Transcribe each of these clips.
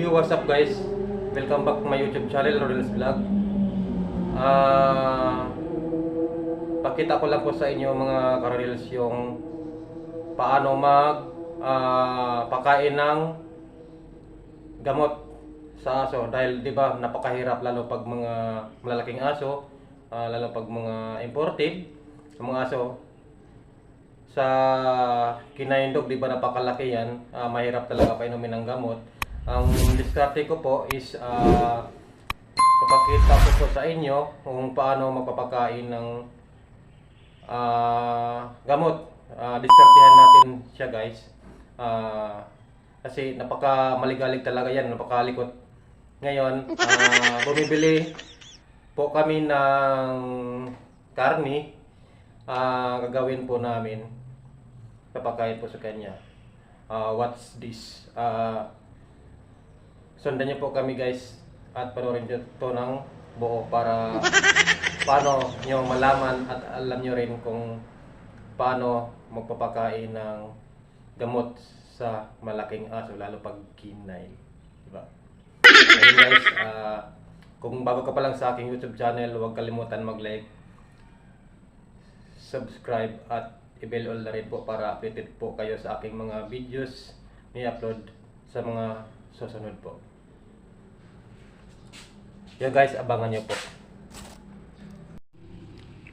Yo, what's up guys? Welcome back to my YouTube channel, Rodels Vlog. Ah, pakita ko lang po sa inyo mga karodels yung paano mag ah, pakain ng gamot sa aso dahil 'di ba napakahirap lalo pag mga malalaking aso, ah, lalo pag mga imported, mga aso sa kinaindog, di ba napakalaki yan, ah, mahirap talaga painumin ng gamot. Ang diskarte ko po is ah, papakita ko po sa inyo kung paano magpapakain ng ah, gamot. Ah, diskartehan natin siya guys. Ah, kasi napaka maligalig talaga yan, napakalikot. Ngayon, ah, bumibili po kami ng karni. Ah, gagawin po namin papakain po sa kanya. Ah, what's this? Ah, sundan niyo po kami guys at panoorin niyo to ng buo para paano niyo malaman at alam niyo rin kung paano magpapakain ng gamot sa malaking aso lalo pag kinay. Diba? Ayun guys, ah, kung bago ka pa lang sa aking YouTube channel, huwag kalimutan mag-like, subscribe at i-bell all na rin po para updated po kayo sa aking mga videos ni upload sa mga susunod po. Yan guys, abangan nyo po.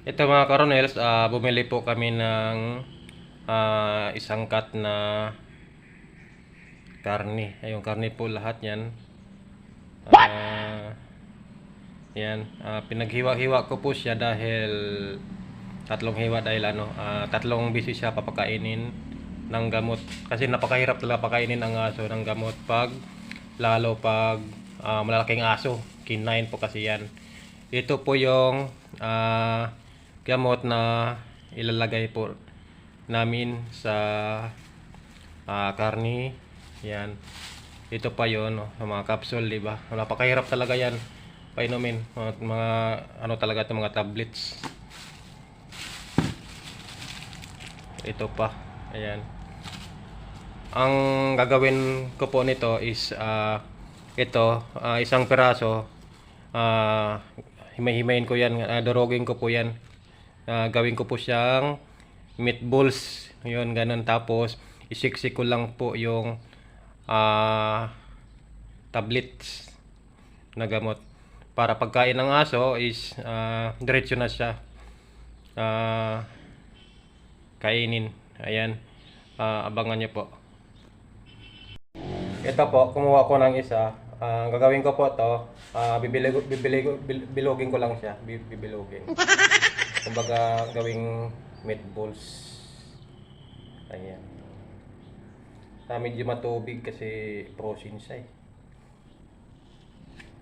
Ito mga karonels, ah, bumili po kami ng ah, isang cut na karni. Ayun, karni po lahat yan. Ah, yan, ah, pinaghiwa-hiwa ko po siya dahil tatlong hiwa dahil ano, ah, tatlong bisi siya papakainin ng gamot. Kasi napakahirap talaga pakainin ang aso ng gamot pag lalo pag ah, malalaking aso. Kinain po kasi yan. Ito po yung ah, gamot na ilalagay po namin sa ah, karni. Yan. Ito pa yon oh, mga capsule, di ba? Napakahirap talaga yan painumin. Mga, mga ano talaga ito, mga tablets. Ito pa. Ayan. Ang gagawin ko po nito is ah, ito, ah, isang peraso. Ah himay-himayin ko yan, uh, durogin ko po yan. Ah, gawin ko po siyang meatballs. Yun, ganun. Tapos, isiksik ko lang po yung ah tablets na gamot. Para pagkain ng aso is ah, diretso na siya. Ah, kainin. Ayan. Ah, abangan nyo po. Ito po, kumuha ko ng isa. Ah, ang gagawin ko po to, ah, bibili, bibili, bil- bilugin ko lang siya. Bi- Bibilugin. Kumbaga, gawing meatballs. Ayan. Ah, medyo matubig kasi frozen siya eh.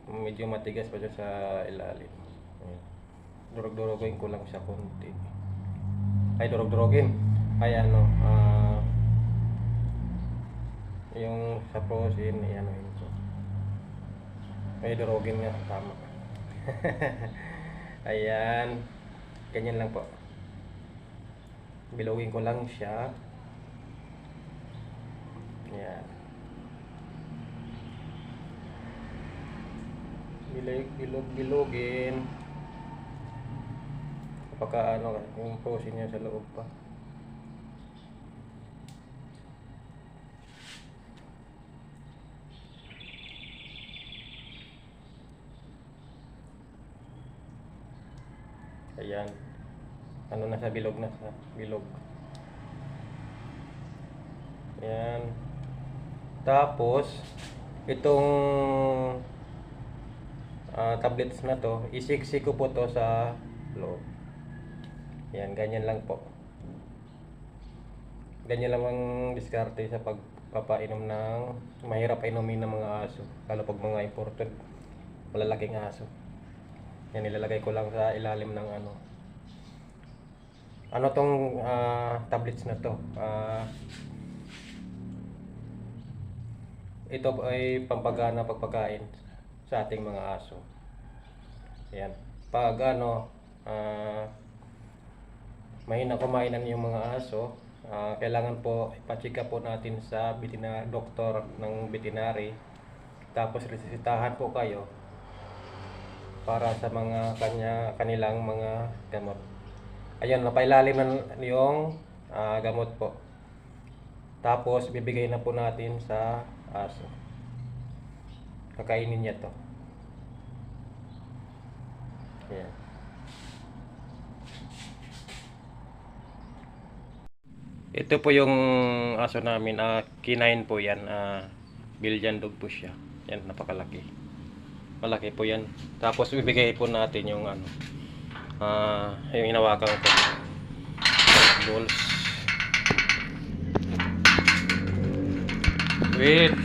Medyo matigas pa siya sa ilalim. Ayan. Durog-durogin ko lang siya konti. Ay, durog-durogin. Ay, ano, ah, yung sa frozen, ayan, yun ko. Ay, durogin nga, tama. Ayan. Ganyan lang po. Bilogin ko lang siya. Ayan. Bilig, bilog, bilogin. Kapag ano, yung frozen niya sa loob pa. Ayan. Ano na sa bilog na sa bilog. Ayan. Tapos, itong ah, tablets na to, isiksi ko po to sa loob. Ayan, ganyan lang po. Ganyan lang ang diskarte sa pagpapainom ng mahirap inumin ng mga aso. Lalo pag mga imported, malalaking aso. Yan nilalagay ko lang sa ilalim ng ano. Ano tong ah, tablets na to? Ah, ito ay pampagana pagpakain sa ating mga aso. Yan. Pag ano, ah, mahina kumainan yung mga aso, ah, kailangan po ipacheck up po natin sa veterina, doktor ng veterinary Tapos resitahan po kayo para sa mga kanya kanilang mga gamot. Ayun, napailalim na yung ah, gamot po. Tapos bibigay na po natin sa aso. Kakainin niya to. Ayan. Ito po yung aso namin, ah kinain po yan, ah Belgian dog po siya. Yan, napakalaki. Malaki po yan. Tapos bibigay po natin yung ano, ah yung inawakan ko. Balls. Wait.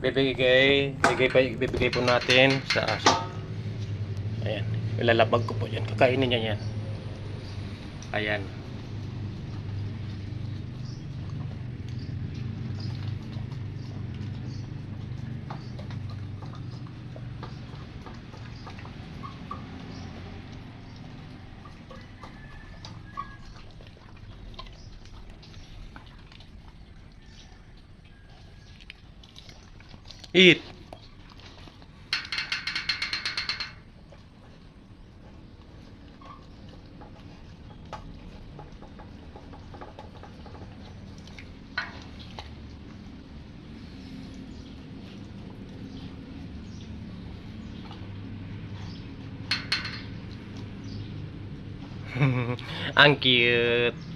Bibigay, bibigay, bibigay po natin sa aso. Ayan, ilalabag ko po yan. Kakainin niya yan. Ayan. Eat. Ang cute.